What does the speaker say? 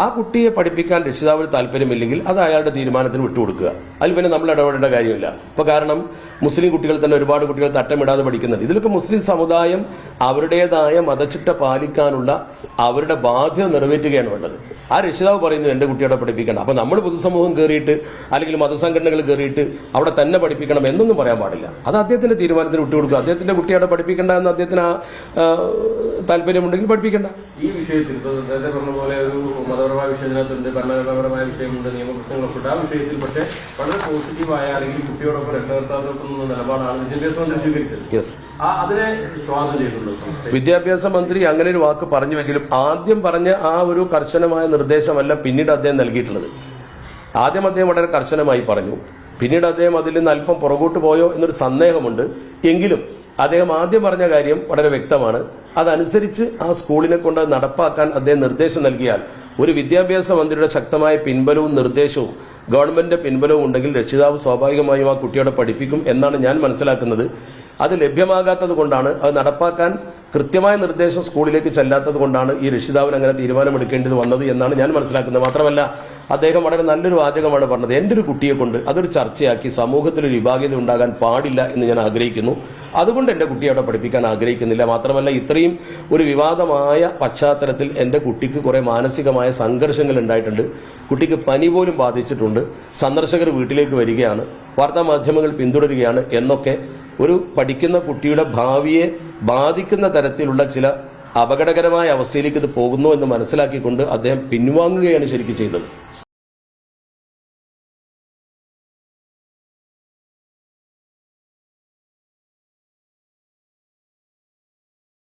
ആ കുട്ടിയെ പഠിപ്പിക്കാൻ രക്ഷിതാവിന് താല്പര്യമില്ലെങ്കിൽ അത് അയാളുടെ തീരുമാനത്തിന് വിട്ടുകൊടുക്കുക. അതിൽ പിന്നെ നമ്മൾ ഇടപെടേണ്ട കാര്യമില്ല. ഇപ്പൊ കാരണം മുസ്ലിം കുട്ടികൾ തന്നെ ഒരുപാട് കുട്ടികൾ തട്ടമിടാതെ പഠിക്കുന്നുണ്ട്. ഇതിലൊക്കെ മുസ്ലിം സമുദായം അവരുടേതായ മതച്ചിട്ട പാലിക്കാനുള്ള അവരുടെ ബാധ്യത നിറവേറ്റുകയാണ് വേണ്ടത് ആ രക്ഷിതാവ് പറയുന്നു എന്റെ കുട്ടിയോടെ പഠിപ്പിക്കണം. അപ്പൊ നമ്മൾ പൊതുസമൂഹം കയറിയിട്ട് അല്ലെങ്കിൽ മതസംഘടനകൾ കയറിയിട്ട് അവിടെ തന്നെ പഠിപ്പിക്കണം എന്നൊന്നും പറയാൻ പാടില്ല. അത് അദ്ദേഹത്തിന്റെ തീരുമാനത്തിന് വിട്ടുകൊടുക്കുക അദ്ദേഹത്തിന്റെ കുട്ടിയോടെ പഠിപ്പിക്കേണ്ട എന്ന് അദ്ദേഹത്തിന് ആ, താല്പര്യമുണ്ടെങ്കിൽ പഠിപ്പിക്കേണ്ട. ഈ വിഷയത്തിൽ നേരത്തെ പറഞ്ഞ പോലെ ഒരു മതപരമായ വിഷയത്തിനകത്തുണ്ട് ഭരണഘടനാപരമായ വിഷയമുണ്ട് നിയമപ്രശ്നങ്ങളൊക്കെ ഉണ്ട്. ആ വിഷയത്തിൽ പക്ഷേ വളരെ പോസിറ്റീവായ അല്ലെങ്കിൽ കുട്ടിയോടൊപ്പം രക്ഷകർത്താവിനൊപ്പം നിലപാടാണ് വിദ്യാഭ്യാസ മന്ത്രി സ്വീകരിച്ചത്. അതിനെ സ്വാഗതം ചെയ്തിട്ടുണ്ട്. വിദ്യാഭ്യാസ മന്ത്രി അങ്ങനെ ഒരു വാക്ക് പറഞ്ഞുവെങ്കിലും ആദ്യം പറഞ്ഞ ആ ഒരു കർശനമായ നിർദ്ദേശമല്ല പിന്നീട് അദ്ദേഹം നൽകിയിട്ടുള്ളത്. ആദ്യം അദ്ദേഹം വളരെ കർശനമായി പറഞ്ഞു. പിന്നീട് അദ്ദേഹം അതിൽ നിന്ന് അല്പം പുറകോട്ട് പോയോ എന്നൊരു സന്ദേഹമുണ്ട്. എങ്കിലും അദ്ദേഹം ആദ്യം പറഞ്ഞ കാര്യം വളരെ വ്യക്തമാണ്. അതനുസരിച്ച് ആ സ്കൂളിനെ കൊണ്ട് നടപ്പാക്കാൻ അദ്ദേഹം നിർദ്ദേശം നൽകിയാൽ ഒരു വിദ്യാഭ്യാസ മന്ത്രിയുടെ ശക്തമായ പിൻബലവും നിർദ്ദേശവും ഗവൺമെന്റിന്റെ പിൻബലവും ഉണ്ടെങ്കിൽ രക്ഷിതാവ് സ്വാഭാവികമായും ആ കുട്ടിയോടെ പഠിപ്പിക്കും എന്നാണ് ഞാൻ മനസ്സിലാക്കുന്നത്. അത് ലഭ്യമാകാത്തത് കൊണ്ടാണ് അത് നടപ്പാക്കാൻ കൃത്യമായ നിർദ്ദേശം സ്കൂളിലേക്ക് ചെല്ലാത്തത് കൊണ്ടാണ് ഈ രക്ഷിതാവിന് അങ്ങനെ തീരുമാനമെടുക്കേണ്ടത് വന്നത് എന്നാണ് ഞാൻ മനസ്സിലാക്കുന്നത്. മാത്രമല്ല അദ്ദേഹം വളരെ നല്ലൊരു വാചകമാണ് പറഞ്ഞത്. എന്റെ ഒരു കുട്ടിയെ കൊണ്ട് അതൊരു ചർച്ചയാക്കി സമൂഹത്തിലൊരു വിഭാഗീയത ഉണ്ടാകാൻ പാടില്ല എന്ന് ഞാൻ ആഗ്രഹിക്കുന്നു. അതുകൊണ്ട് എന്റെ കുട്ടിയെ അവിടെ പഠിപ്പിക്കാൻ ആഗ്രഹിക്കുന്നില്ല. മാത്രമല്ല ഇത്രയും ഒരു വിവാദമായ പശ്ചാത്തലത്തിൽ എന്റെ കുട്ടിക്ക് കുറേ മാനസികമായ സംഘർഷങ്ങൾ ഉണ്ടായിട്ടുണ്ട്. കുട്ടിക്ക് പനി പോലും ബാധിച്ചിട്ടുണ്ട്. സന്ദർശകർ വീട്ടിലേക്ക് വരികയാണ്. വാർത്താ മാധ്യമങ്ങൾ പിന്തുടരുകയാണ് എന്നൊക്കെ ഒരു പഠിക്കുന്ന കുട്ടിയുടെ ഭാവിയെ ബാധിക്കുന്ന തരത്തിലുള്ള ചില അപകടകരമായ അവസ്ഥയിലേക്ക് ഇത് പോകുന്നു എന്ന് മനസ്സിലാക്കിക്കൊണ്ട് അദ്ദേഹം പിൻവാങ്ങുകയാണ് ശരിക്കും ചെയ്തത്.